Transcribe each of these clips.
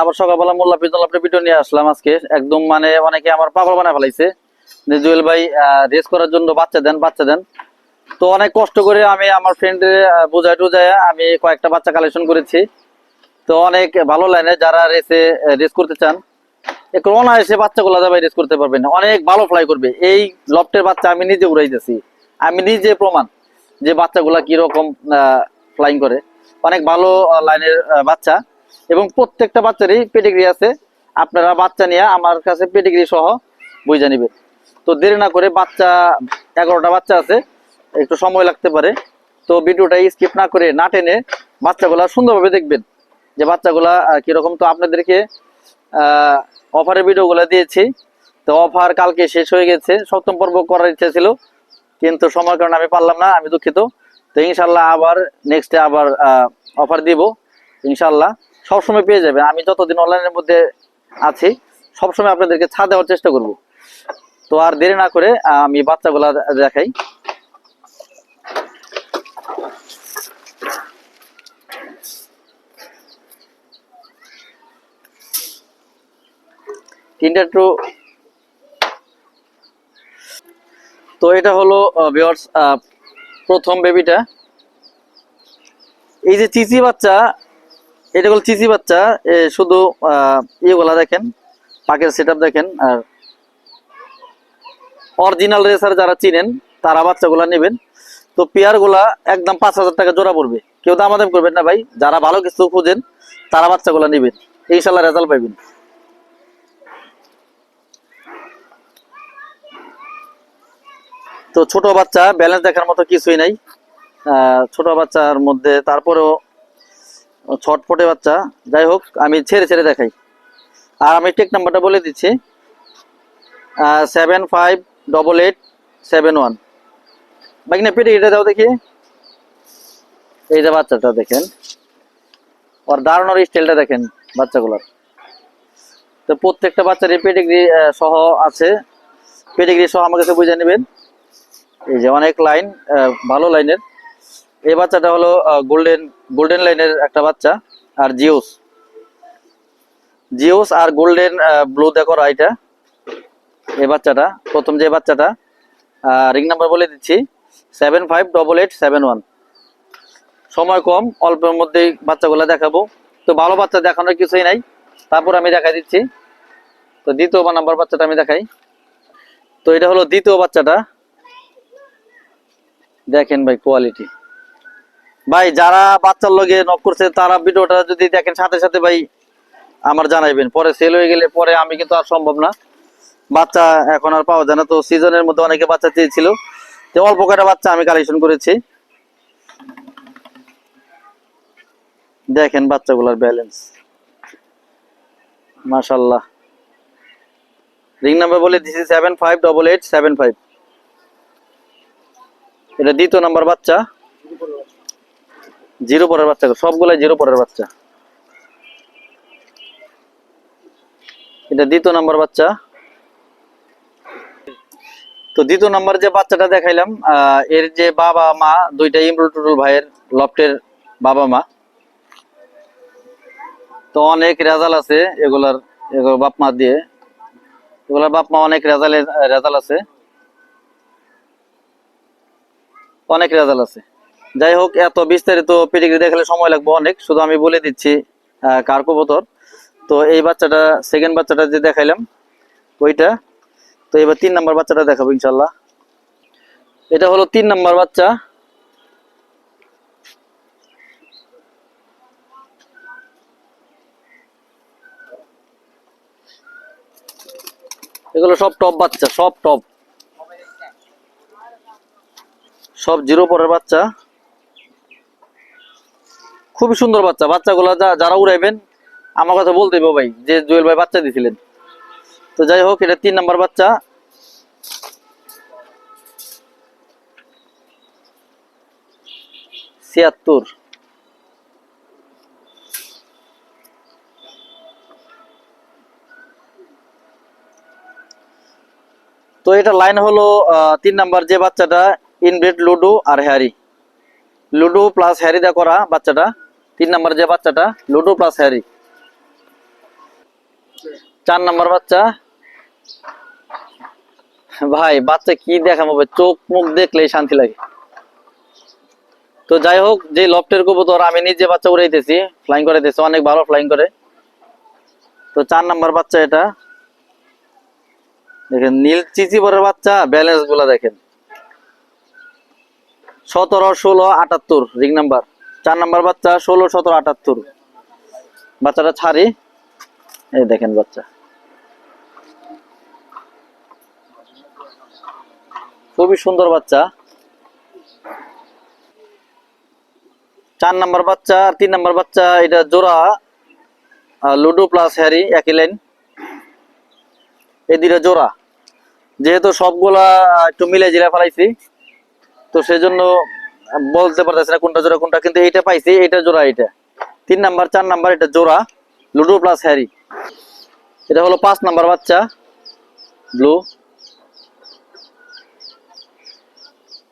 আবার সকালবেলা মোল্লা ভিডিও নিয়ে আসলাম আজকে। একদম মানে অনেকে আমার পাগল বানায় ফেলাইছে। যে জুয়েল ভাই রেস করার জন্য বাচ্চা দেন বাচ্চা দেন। তো অনেক কষ্ট করে আমি আমার বোঝায় আমি কয়েকটা বাচ্চা কালেকশন করেছি। তো অনেক ভালো লাইনে যারা রেসে রেস করতে চান, একটু অনায়াসে বাচ্চাগুলো যাবে রেস করতে পারবেন। অনেক ভালো ফ্লাই করবে। এই লফটের বাচ্চা আমি নিজে উড়াইতেছি আমি নিজে প্রমাণ যে বাচ্চাগুলা কীরকম ফ্লাইং করে। অনেক ভালো লাইনের বাচ্চা। এবং প্রত্যেকটা বাচ্চারই পেডিগ্রি আছে। আপনারা বাচ্চা নিয়ে আমার কাছে পেডিগ্রি সহ বুঝে নেবেন তো দেরি না করে বাচ্চা, এগারোটা বাচ্চা আছে, একটু সময় লাগতে পারে। তো ভিডিওটা স্কিপ না করে না টেনে বাচ্চাগুলা সুন্দরভাবে দেখবেন। যে বাচ্চাগুলা কীরকম, তো আপনাদেরকে অফারের ভিডিওগুলো দিয়েছি। তো অফার কালকে শেষ হয়ে গেছে। সপ্তম পর্ব করার ইচ্ছা ছিল, কিন্তু সময় কারণে আমি পারলাম না, আমি দুঃখিত। তো ইনশাল্লাহ আবার নেক্সটে আবার অফার দিব, ইনশাল্লাহ। সবসময় পেয়ে যাবেন। আমি যতদিন অনলাইনের মধ্যে আছি, সবসময় আপনাদেরকে ছাড় দেওয়ার চেষ্টা করব। তো আর দেরি না করে আমি বাচ্চাগুলা দেখাই। তিনটা টু তো এটা হলো ভিউয়ার্স প্রথম বেবিটা এই যে চিচি বাচ্চা, এটা হলো চিচি বাচ্চা শুধু ইয়েগুলা দেখেন, পাকের সেট দেখেন, আর অরিজিনাল রেসার যারা চিনেন, তারা বাচ্চাগুলা নেবেন। তো পেয়ারগুলা একদম পাঁচ হাজার টাকা জোড়া পড়বে। কেউ দামাদাম করবেন না ভাই, যারা ভালো কিছু খুঁজেন, তারা বাচ্চাগুলা নেবেন। ইনশাল্লাহ রেজাল্ট পাইবেন। তো ছোট বাচ্চা ব্যালেন্স দেখার মতো কিছুই নাই। ছোট বাচ্চার মধ্যে তারপরেও ছটফটে বাচ্চা। যাই হোক, আমি ছেড়ে ছেড়ে দেখাই। আর আমি টেক নাম্বারটা বলে দিচ্ছি। Seven five double eight seven one বাকি না, পেটে এটা দাও দেখি। এই যে বাচ্চাটা দেখেন। ওর দাঁড়ানোর স্টাইলটা দেখেন বাচ্চাগুলোর। তো প্রত্যেকটা বাচ্চারই পেডিগ্রি সহ আছে। পেডিগ্রি সহ আমার কাছে বুঝে নেবেন। এই যে অনেক লাইন ভালো লাইনের এই বাচ্চাটা হলো গোল্ডেন গোল্ডেন লাইনের একটা বাচ্চা, আর জিওস জিওস আর গোল্ডেন ব্লু দেখো এটা এই বাচ্চাটা, প্রথম যে বাচ্চাটা রিং নাম্বার বলে দিচ্ছি seven five double eight seven one সময় কম, অল্পের মধ্যেই বাচ্চাগুলো দেখাবো। তো ভালো বাচ্চা দেখানোর কিছুই নাই। তারপর আমি দেখাই দিচ্ছি। তো দ্বিতীয় নাম্বার বাচ্চাটা আমি দেখাই। তো এটা হলো দ্বিতীয় বাচ্চাটা। দেখেন ভাই কোয়ালিটি ভাই, যারা বাচ্চার লগে নক করছে, তারা ভিডিওটা যদি দেখেন, সাথে সাথে ভাই আমার জানাইবেন। পরে সেল হয়ে গেলে পরে আমি কিন্তু আর সম্ভব না। বাচ্চা এখন আর পাওয়া যায় না। তো সিজনের মধ্যে অনেকে বাচ্চা চেয়েছিল। তো অল্প কয়টা বাচ্চা আমি কালেকশন করেছি। দেখেন বাচ্চাগুলোর ব্যালেন্স মাশাল্লাহ রিং নাম্বার বলে দিছি seven five double eight seven five এটা দ্বিতীয় নাম্বার বাচ্চা। জিরো পরের বাচ্চা, সবগুলাই জিরো পরের বাচ্চা। এটা দ্বিতীয় নাম্বার বাচ্চা। তো দ্বিতীয় নাম্বার যে বাচ্চাটা দেখাইলাম এর যে বাবা, মা, দুইটা ইমরুল টুটুল ভাইয়ের লফটের বাবা, মা। তো অনেক রেজাল্ট আছে এগুলার এগুলো বাপ মা দিয়ে। এগুলার বাপ মা অনেক রেজাল্ট রেজাল্ট আছে। অনেক রেজাল্ট আছে। যাই হোক, এত বিস্তারিত পেডিগ্রি দেখালে সময় লাগবে অনেক, শুধু আমি বলে দিচ্ছি কার কবুতর। তো এই বাচ্চাটা সেকেন্ড বাচ্চাটা যে দেখাইলাম, ওইটা। তো এবার তিন নাম্বার বাচ্চাটা দেখাবো ইনশাল্লাহ এটা হলো তিন নাম্বার বাচ্চা। এগুলো সব টপ বাচ্চা, সব টপ সব জিরো পরের বাচ্চা। খুবই সুন্দর বাচ্চা। বাচ্চাগুলো যারা উড়াইবেন, আমার কথা বলতে ভাই, যে জুয়েল ভাই বাচ্চা দিছিলেন। তো যাই হোক, এটা তিন নাম্বার বাচ্চা। ছিয়াত্তর। তো এটা লাইন হলো তিন নাম্বার যে বাচ্চাটা ইনব্রেড লুডো আর হ্যারি। লুডো প্লাস হ্যারিদা করা বাচ্চাটা। তিন নাম্বার যে বাচ্চাটা, লুডো প্লাস হ্যারি। চার নাম্বার বাচ্চা। ভাই, বাচ্চা কি দেখাবো ভাই? চোখ মুখ দেখলেই শান্তি লাগে। তো যাই হোক, যে লফটের কবুতর আমি নিজে বাচ্চা উড়াইতেছি ফ্লাইং করাইতেছি অনেক ভালো ফ্লাইং করে। তো চার নাম্বার বাচ্চা এটা। দেখেন, নীল চিচিবরের বাচ্চা ব্যালেন্সগুলা দেখেন। সতেরো, ষোলো, আটাত্তর, রিং নাম্বার। চার নাম্বার বাচ্চা, ষোলো, সতেরো, আটাত্তর। বাচ্চাটা ছাড়ি। এই দেখেন বাচ্চা। খুবই সুন্দর বাচ্চা। চার নাম্বার বাচ্চা তিন নাম্বার বাচ্চা, এটা জোড়া লুডো প্লাস হ্যারি, একই লাইন। এই দুইটা জোড়া। যেহেতু সবগুলা একটু মিলে জিরা ফেলাইছি তো সেজন্য বলতে পারতেছি না কোনটা জোড়া, কোনটা। কিন্তু এইটা পাইছি এটা জোড়া এটা তিন নাম্বার, চার নাম্বার, এটা জোড়া। লুডো প্লাস হ্যারি এটা হলো পাঁচ নাম্বার বাচ্চা। ব্লু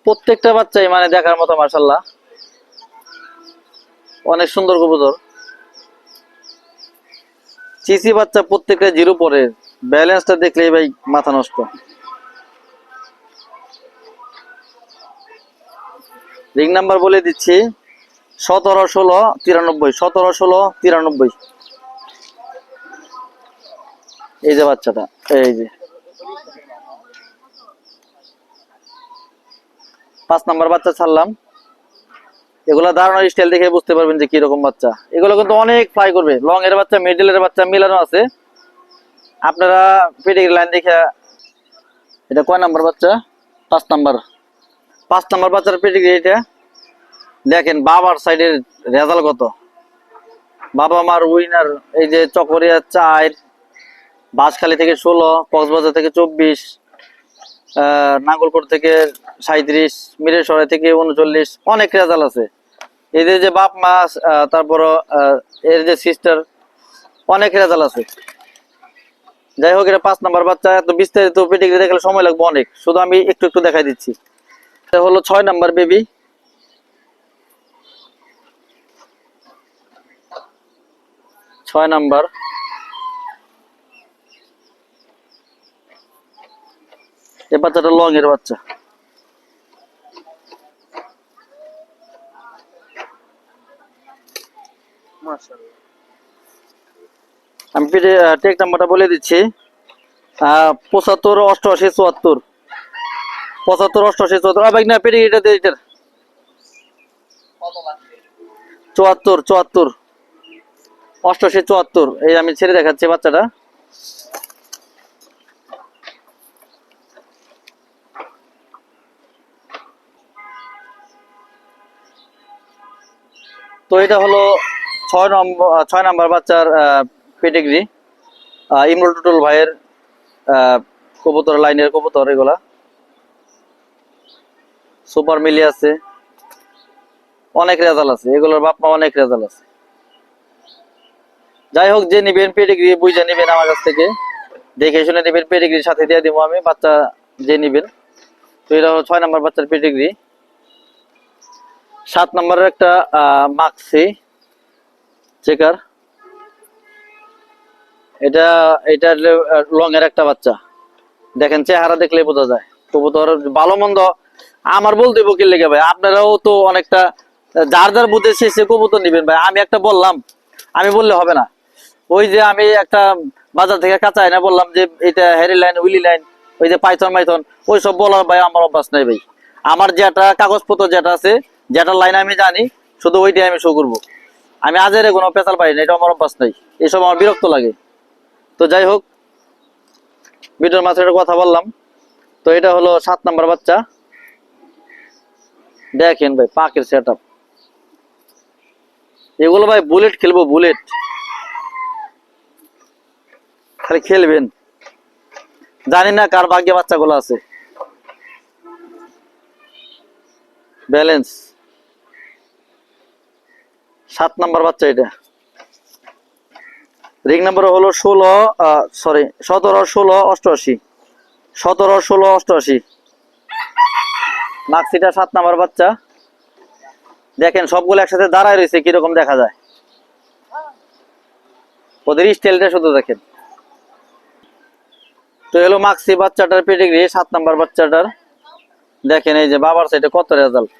প্রত্যেকটা বাচ্চাই মানে দেখার মতো মার্শাল্লাহ অনেক সুন্দর কবুতর। চিসি বাচ্চা প্রত্যেকটা জিরো পরে ব্যালেন্সটা দেখলেই ভাই মাথা নষ্ট। রিং নাম্বার বলে দিচ্ছি, সতেরো, ষোলো, তিরানব্বই, সতেরো, ষোলো, তিরানব্বই। এই যে বাচ্চাটা, এই যে। পাঁচ নাম্বার বাচ্চা ছাড়লাম। এগুলা দাঁড়ানোর স্টাইল দেখে বুঝতে পারবেন যে কীরকম বাচ্চা। এগুলো কিন্তু অনেক ফ্লাই করবে। লং এর বাচ্চা মিডল এর বাচ্চা মিলানো আছে। আপনারা পেডিগ্রি লাইন দেখে এটা কয় নাম্বার বাচ্চা? পাঁচ নাম্বার। পাঁচ নাম্বার বাচ্চার পেডিগ্রি এটা দেখেন বাবার সাইডের রেজাল্ট কত? বাবা মার উইনার এই যে চকরিয়া চার বাঁশখালী থেকে ষোলো কক্সবাজার থেকে চব্বিশ আহ, নাঙ্গলকোট থেকে সাঁত্রিশ মিরেশ্বরে থেকে উনচল্লিশ অনেক রেজাল্ট আছে। এদের যে বাপ মা তারপর এর যে সিস্টার অনেক রেজাল্ট আছে। যাই হোক এটা পাঁচ নাম্বার বাচ্চা এত বিস্তারিত পেটিগ্রি দেখালে সময় লাগবে অনেক। শুধু আমি একটু একটু দেখাই দিচ্ছি। এটা হলো ছয় নাম্বার বেবি। ছয় নাম্বার। এ বাচ্চাটা লং এর বাচ্চা। আমি টেক নাম্বারটা বলে দিচ্ছি। পঁচাত্তর, অষ্টআশি, চুয়াত্তর। পঁচাত্তর, অষ্টআশি, চুয়াত্তর। আবার না পেরে এটা দিয়ে এটার চুয়াত্তর চুয়াত্তর। অষ্টআশি, চুয়াত্তর। এই আমি ছেড়ে দেখাচ্ছি বাচ্চাটা। তো এটা হলো ছয় নম্বর ছয় নম্বর বাচ্চার পেটিগ্রি ইমরুল টুটুল ভাইয়ের কবুতর, লাইনের কবুতর এগুলা। সুপার মিলি আছে। অনেক রেজাল্ট আছে। এগুলোর বাপ মা অনেক রেজাল্ট আছে। যাই হোক, যে নিবেন পেডিগ্রি, বুঝে নিবেন আমার কাছ থেকে। দেখে শুনে নিবেন পেডিগ্রির সাথে দিয়ে দিব আমি, বাচ্চা যে নিবেন। তো এটা হলো ছয় নাম্বার বাচ্চার পেডিগ্রি। সাত নম্বরের একটা মাক্সি চেকার। এটা এটা লং এর একটা বাচ্চা। দেখেন, চেহারা দেখলে বোঝা যায়। তবু কবুতর ভালো মন্দ আমার বলতে বকিল লেগে ভাই? আপনারাও তো অনেকটা, যার যার বুঝে সে সে কবুতর নিবেন ভাই। আমি একটা বললাম, আমি বললে হবে না। ওই যে আমি একটা বাজার থেকে কাঁচা এনে বললাম যে, এটা হেরি লাইন উইলি লাইন ওই যে পাইথন মাইথন, ওই সব বলার ভাই আমার অভ্যাস নাই ভাই। আমার যেটা কাগজপত্র যেটা আছে, যেটা লাইন আমি জানি, শুধু ওইটাই আমি শো করব। আমি আজের কোনো পেশাল পাই না, এটা আমার অভ্যাস নাই। এসব আমার বিরক্ত লাগে। তো যাই হোক, ভিডিওর মাঝে কথা বললাম। তো এটা হলো সাত নাম্বার বাচ্চা। দেখেন ভাই, পাকের সেট এগুলো ভাই বুলেট খেলব বুলেট খালি খেলবেন। জানি না কার ভাগ্যে বাচ্চাগুলো আছে। ব্যালেন্স সাত নাম্বার বাচ্চা এটা। রিং নাম্বার হলো ষোলো সরি সতেরো, ষোলো, অষ্টআশি। সতেরো, ষোলো, অষ্টআশি। মার্কসিটা সাত নাম্বার বাচ্চা। দেখেন, সবগুলো একসাথে দাঁড়ায় রয়েছে, কীরকম দেখা যায়? ওদের স্টাইলটা শুধু দেখেন। তো এলো মাক্সি বাচ্চাটার পেডিগ্রি সাত নাম্বার বাচ্চাটার। দেখেন, এই যে বাবার সাইডে কত রেজাল্ট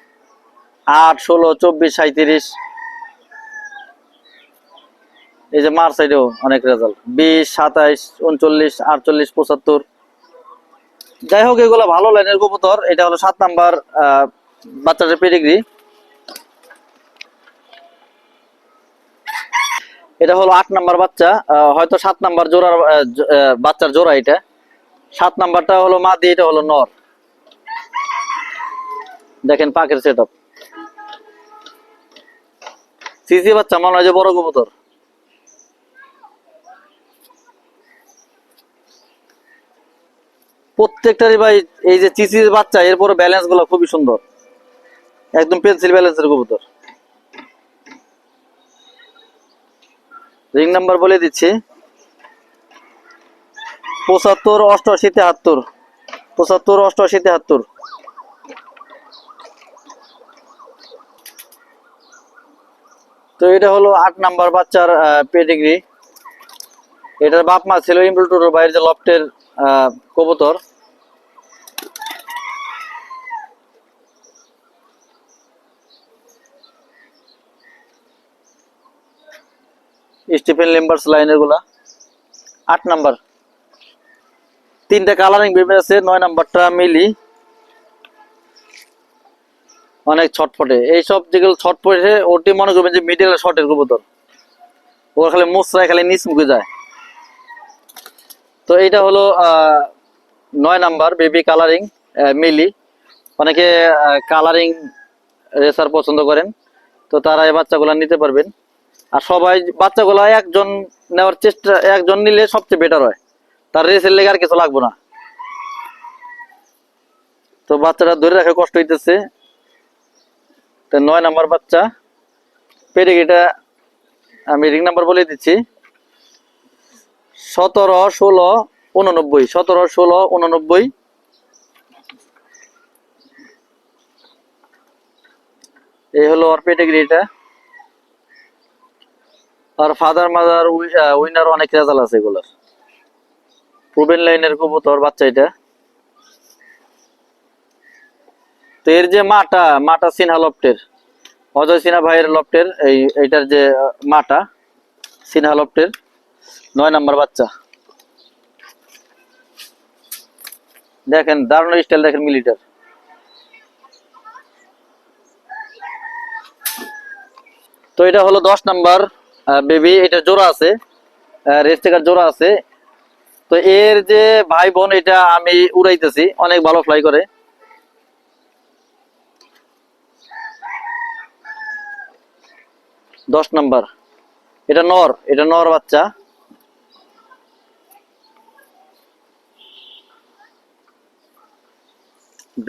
আট, ষোলো, চব্বিশ সাঁত্রিশ এই যে মার সাইডেও অনেক রেজাল্ট বিশ, সাতাইশ, উনচল্লিশ, আটচল্লিশ, পঁচাত্তর। যাই হোক এগুলো ভালো লাইনের কবুতর। এটা হলো সাত নাম্বার বাচ্চাটার পেডিগ্রি এটা হলো আট নাম্বার বাচ্চা হয়তো সাত নাম্বার জোড়ার বাচ্চার জোড়া এটা। সাত নাম্বারটা হলো মাদি, এটা হলো নর। দেখেন পাকের সেট আপ সিসি বাচ্চা, মনে হয় যে বড় কবুতর। প্রত্যেকটারই ভাই, এই যে চিচির বাচ্চা, এরপরে ব্যালেন্সগুলো খুবই সুন্দর। একদম পেন্সিল ব্যালেন্সের কবুতর। রিং নাম্বার বলে দিচ্ছি। পঁচাত্তর, অষ্টআশি, তেহাত্তর। পঁচাত্তর, অষ্টআশি, তেহাত্তর। তো এটা হলো আট নাম্বার বাচ্চার পেডিগ্রি। এটার বাপ মা ছিল ইমপ্লুটোর বাইরে যে লফটের কবুতর। স্টিফেন লিম্বার্স লাইনেরগুলা আট নাম্বার। তিনটা কালারিং বেবি আছে, নয় নাম্বারটা মিলি। অনেক ছটফটে। এইসব যেগুলো ছটফটে, ওটি মনে করবেন যে মিডিয়াল শর্টের কবুতর। ওর খালি মুসরায় খালি নিচ মুখে যায়। তো এটা হলো নয় নাম্বার, বেবি কালারিং মিলি। অনেকে কালারিং রেসার পছন্দ করেন। তো তারা এই বাচ্চাগুলা নিতে পারবেন। আর সবাই, বাচ্চাগুলা একজন নেওয়ার চেষ্টা, একজন নিলে সবচেয়ে বেটার হয়। তার রেসের লেগে আর কিছু লাগবে না। তো বাচ্চাটা ধরে রাখা, কষ্ট হইতেছে। তো নয় নাম্বার বাচ্চা, পেডিগ্রিটা আমি রিং নাম্বার বলে দিচ্ছি। সতেরো, ষোলো উননব্বই সতেরো, ষোলো উননব্বই এই হলো ওর পেডিগ্রিটা আর ফাদার মাদার উইনার অনেক রেজাল্ট আছে এগুলোর। প্রুবেন লাইনের কবুতর বাচ্চা এটা তো এর যে মাটা মাটা সিনহা লফটের, অজয় সিনহা ভাইয়ের লফটের, এই এইটার যে মাটা, সিনহা লফটের। নয় নাম্বার বাচ্চা। দেখেন, দারুণ স্টাইল দেখেন মিলিটার। তো এটা হলো দশ নাম্বার বেবি এটা জোড়া আছে রেস্টেকার জোড়া আছে। তো এর যে ভাই বোন, এটা আমি উড়াইতেছি, অনেক ভালো ফ্লাই করে। দশ নাম্বার, এটা নর এটা নর বাচ্চা।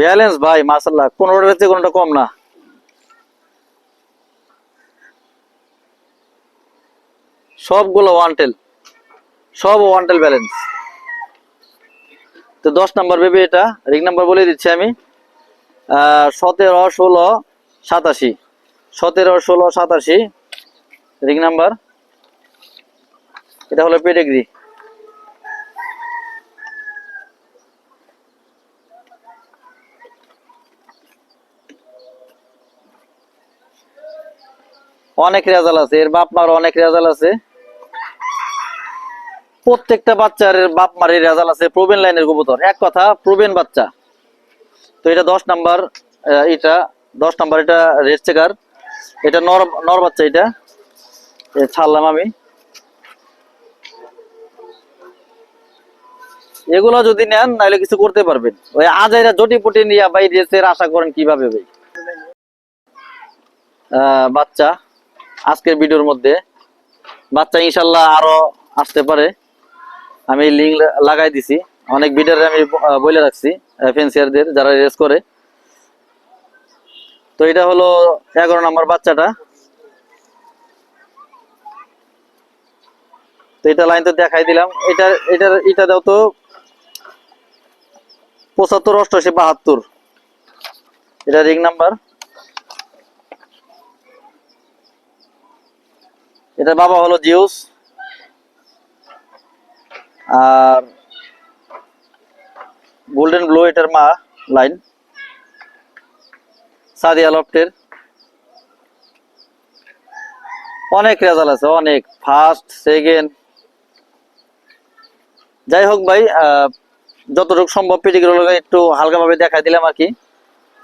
ব্যালেন্স ভাই মাসাল্লাহ কোনোটার হচ্ছে কোনোটা কম না। সবগুলো ওয়ানটেল। সব ওয়ানটেল ব্যালেন্স। তো দশ নাম্বার বেবি এটা, রিং নাম্বার বলে দিচ্ছি আমি। সতেরো, ষোলো, সাতাশি। সতেরো, ষোলো, সাতাশি, রিং নাম্বার। এটা হলো পেডিগ্রি। অনেক রেজাল্ট আছে। এর বাপ মার অনেক রেজাল্ট আছে। প্রত্যেকটা বাচ্চার বাপ মারের রেজাল্ট আছে প্রবীণ লাইনের কবুতর। এক কথা, প্রবীণ বাচ্চা। তো এটা দশ নাম্বার এটা দশ নাম্বার, এটা রেড চেকার। এটা নর নর বাচ্চা এটা। ছাড়লাম আমি। এগুলো যদি নেন, নাহলে কিছু করতে পারবেন। ওই আজাইরা জটি পটি নিয়ে ভাই রেসের আশা করেন কীভাবে ভাই? বাচ্চা। আজকের ভিডিওর মধ্যে বাচ্চা ইনশাল্লাহ আরও আসতে পারে। আমি লিঙ্ক লাগাই দিছি। অনেক ভিডিওর আমি বলে রাখছি ফেন্সিয়ারদের যারা রেস করে। তো এটা হলো এগারো নম্বর বাচ্চাটা। তো এটা লাইন তো দেখাই দিলাম। এটা, এটার, এটা দাও তো পঁচাত্তর, অষ্টআশি, বাহাত্তর। এটা রিং নাম্বার এটার বাবা হলো জিউস। আর গোল্ডেন ব্লু এটার মা, লাইন। সাদিয়া লফটের। অনেক রেজাল্ট আছে, অনেক। ফার্স্ট সেকেন্ড যাই হোক ভাই যতটুকু সম্ভব পেটিগুলো একটু হালকাভাবে দেখা দিলাম আর কি।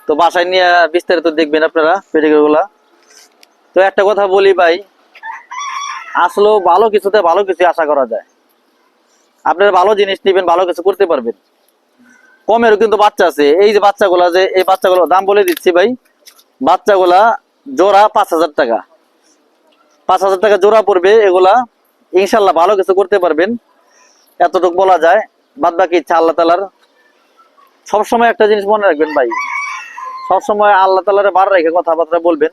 তো বাসায় নিয়ে বিস্তারিত দেখবেন আপনারা পেটিগুলো গুলা। তো একটা কথা বলি ভাই আসলেও ভালো কিছুতে ভালো কিছু আশা করা যায়। আপনারা ভালো জিনিস নিবেন, ভালো কিছু করতে পারবেন। কমেরও কিন্তু বাচ্চা আছে। এই যে বাচ্চাগুলা যে, এই বাচ্চাগুলো দাম বলে দিচ্ছি ভাই, বাচ্চাগুলা জোড়া পাঁচ হাজার টাকা। পাঁচ হাজার টাকা জোড়া পড়বে, এগুলা ইনশাল্লাহ ভালো কিছু করতে পারবেন। এতটুকু বলা যায়। বাদ বাকি ইচ্ছা আল্লাহ তালার সবসময় একটা জিনিস মনে রাখবেন ভাই। সবসময় আল্লাহ তালারে বার রেখে কথাবার্তা বলবেন।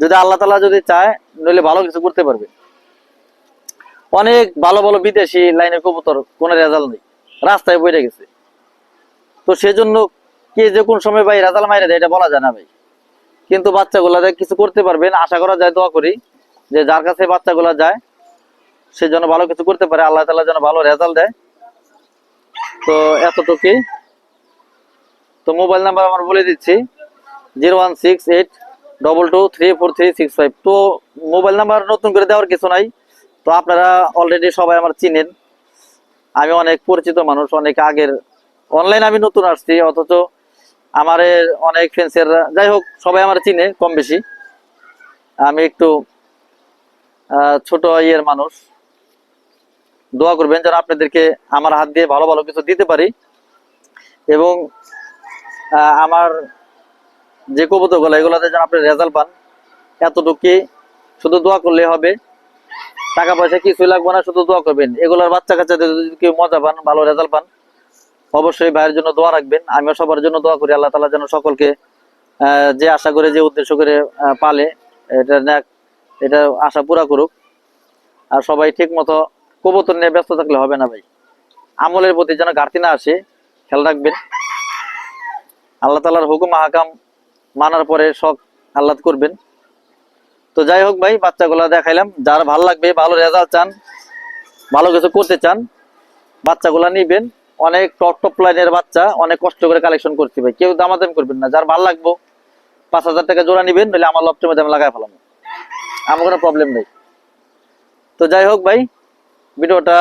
যদি আল্লাহ তালা যদি চায়, নইলে ভালো কিছু করতে পারবে। অনেক ভালো ভালো বিদেশি লাইনের কবুতর, কোনো রেজাল্ট নেই। রাস্তায় বইরে গেছে। তো সেজন্য কে যে কোন সময় ভাই রেজাল্ট মাইরে দেয়, এটা বলা যায় না ভাই। কিন্তু বাচ্চাগুলা কিছু করতে পারবেন আশা করা যায়, দোয়া করি যে যার কাছে বাচ্চাগুলা যায়, সে যেন ভালো কিছু করতে পারে, আল্লাহ তালা যেন ভালো রেজাল্ট দেয়। তো এতটুকুই। তো মোবাইল নাম্বার আমার বলে দিচ্ছি, zero one six eight double two three four three six five তো মোবাইল নাম্বার নতুন করে দেওয়ার কিছু নাই। তো আপনারা অলরেডি সবাই আমার চিনেন। আমি অনেক পরিচিত মানুষ, অনেক আগের। অনলাইন আমি নতুন আসছি, অথচ আমার অনেক ফ্রেন্ডসের যাই হোক, সবাই আমার চিনে কম বেশি। আমি একটু ছোট ইয়ের মানুষ। দোয়া করবেন যেন আপনাদেরকে আমার হাত দিয়ে ভালো ভালো কিছু দিতে পারি। এবং আমার যে কবুতরগুলো, এগুলোতে যেন আপনি রেজাল্ট পান এতটুকুই শুধু দোয়া করলে হবে। টাকা পয়সা কিছুই লাগবে না, শুধু দোয়া করবেন। এগুলোর বাচ্চা কাচ্চাদের যদি কেউ মজা পান, ভালো রেজাল্ট পান, অবশ্যই ভাইয়ের জন্য দোয়া রাখবেন। আমিও সবার জন্য দোয়া করি, আল্লাহ তালা যেন সকলকে যে আশা করে, যে উদ্দেশ্য করে পালে, এটা এটা আশা পুরা করুক। আর সবাই ঠিক মতো কবুতর নিয়ে ব্যস্ত থাকলে হবে না ভাই। আমলের প্রতি যেন ঘাটতি না আসে, খেয়াল রাখবেন। আল্লাহ তালার হুকুম হাকাম মানার পরে সব আহ্লাদ করবেন। তো যাই হোক ভাই, বাচ্চাগুলা দেখাইলাম। যার ভালো লাগবে, ভালো রেজাল্ট চান, ভালো কিছু করতে চান, বাচ্চাগুলা নিবেন। অনেক টপ টপ লাইনের বাচ্চা, অনেক কষ্ট করে কালেকশন করতে ভাই। কেউ দামাদাম করবেন না। যার ভালো লাগবো, পাঁচ হাজার টাকা জোড়া নিবেন, নইলে আমার লপটের মধ্যে আমি লাগাই ফেলাম আমার কোনো প্রবলেম নেই। তো যাই হোক ভাই, ভিডিওটা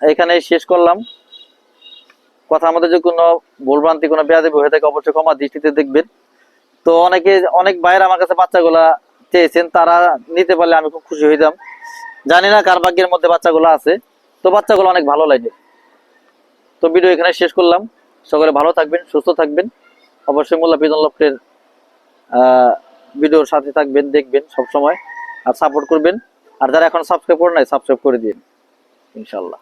এখানে শেষ করলাম। কথা আমাদের যে কোনো ভুলভ্রান্তি, কোনো বেয়াদি হয়ে থাকে, অবশ্যই ক্ষমা দৃষ্টিতে দেখবেন। তো অনেকে, অনেক ভাইয়ের আমার কাছে বাচ্চাগুলা চেয়েছেন, তারা নিতে পারলে আমি খুব খুশি হইতাম। জানি না কার ভাগ্যের মধ্যে বাচ্চাগুলো আছে, তো বাচ্চাগুলো অনেক ভালো লাগে। তো ভিডিও এখানে শেষ করলাম। সকলে ভালো থাকবেন, সুস্থ থাকবেন। অবশ্যই মোল্লা পিজন লফটের ভিডিওর সাথে থাকবেন, দেখবেন সব সময় আর সাপোর্ট করবেন। আর যারা এখন সাবস্ক্রাইব করে নাই সাবস্ক্রাইব করে দিন ইনশাল্লাহ